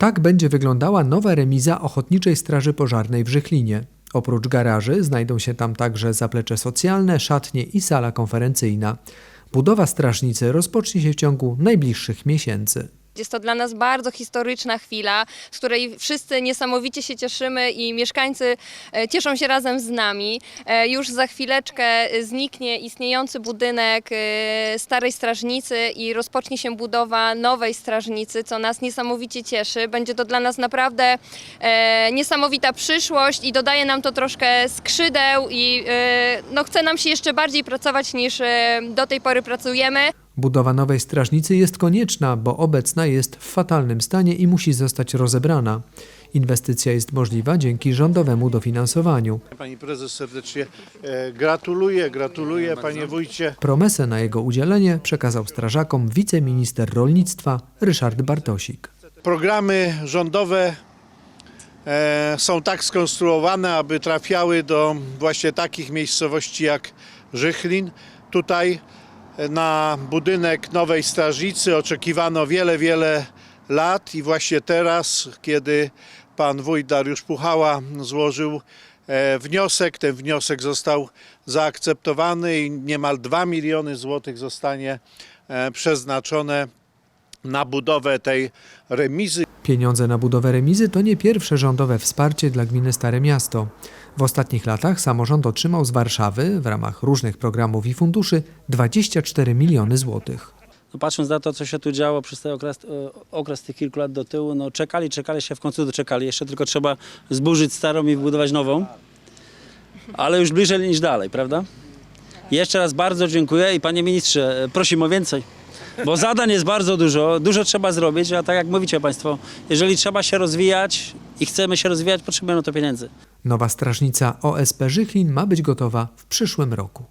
Tak będzie wyglądała nowa remiza Ochotniczej Straży Pożarnej w Żychlinie. Oprócz garaży znajdą się tam także zaplecze socjalne, szatnie i sala konferencyjna. Budowa strażnicy rozpocznie się w ciągu najbliższych miesięcy. Jest to dla nas bardzo historyczna chwila, z której wszyscy niesamowicie się cieszymy i mieszkańcy e, cieszą się razem z nami. E, Już za chwileczkę zniknie istniejący budynek e, starej strażnicy i rozpocznie się budowa nowej strażnicy, co nas niesamowicie cieszy. Będzie to dla nas naprawdę niesamowita przyszłość i dodaje nam to troszkę skrzydeł i no, chce nam się jeszcze bardziej pracować niż do tej pory pracujemy. Budowa nowej strażnicy jest konieczna, bo obecna jest w fatalnym stanie i musi zostać rozebrana. Inwestycja jest możliwa dzięki rządowemu dofinansowaniu. Pani prezes serdecznie e, gratuluję, gratuluję panie wójcie. Promesę na jego udzielenie przekazał strażakom wiceminister rolnictwa Ryszard Bartosik. Programy rządowe e, są tak skonstruowane, aby trafiały do właśnie takich miejscowości jak Żychlin. Tutaj na budynek nowej strażnicy oczekiwano wiele, wiele lat i właśnie teraz, kiedy pan wójt Dariusz Puchała złożył e, wniosek, ten wniosek został zaakceptowany i niemal 2 miliony złotych zostanie e, przeznaczone na budowę tej remizy. Pieniądze na budowę remizy to nie pierwsze rządowe wsparcie dla gminy Stare Miasto. W ostatnich latach samorząd otrzymał z Warszawy w ramach różnych programów i funduszy 24 miliony złotych. No patrząc na to, co się tu działo przez ten okres, e, okres tych kilku lat do tyłu, no czekali, czekali się, w końcu doczekali. Jeszcze tylko trzeba zburzyć starą i wybudować nową. Ale już bliżej niż dalej, prawda? Jeszcze raz bardzo dziękuję i panie ministrze, e, prosimy o więcej. Bo zadań jest bardzo dużo, dużo trzeba zrobić, a tak jak mówicie państwo, jeżeli trzeba się rozwijać i chcemy się rozwijać, potrzebujemy to pieniędzy. Nowa strażnica OSP Żychlin ma być gotowa w przyszłym roku.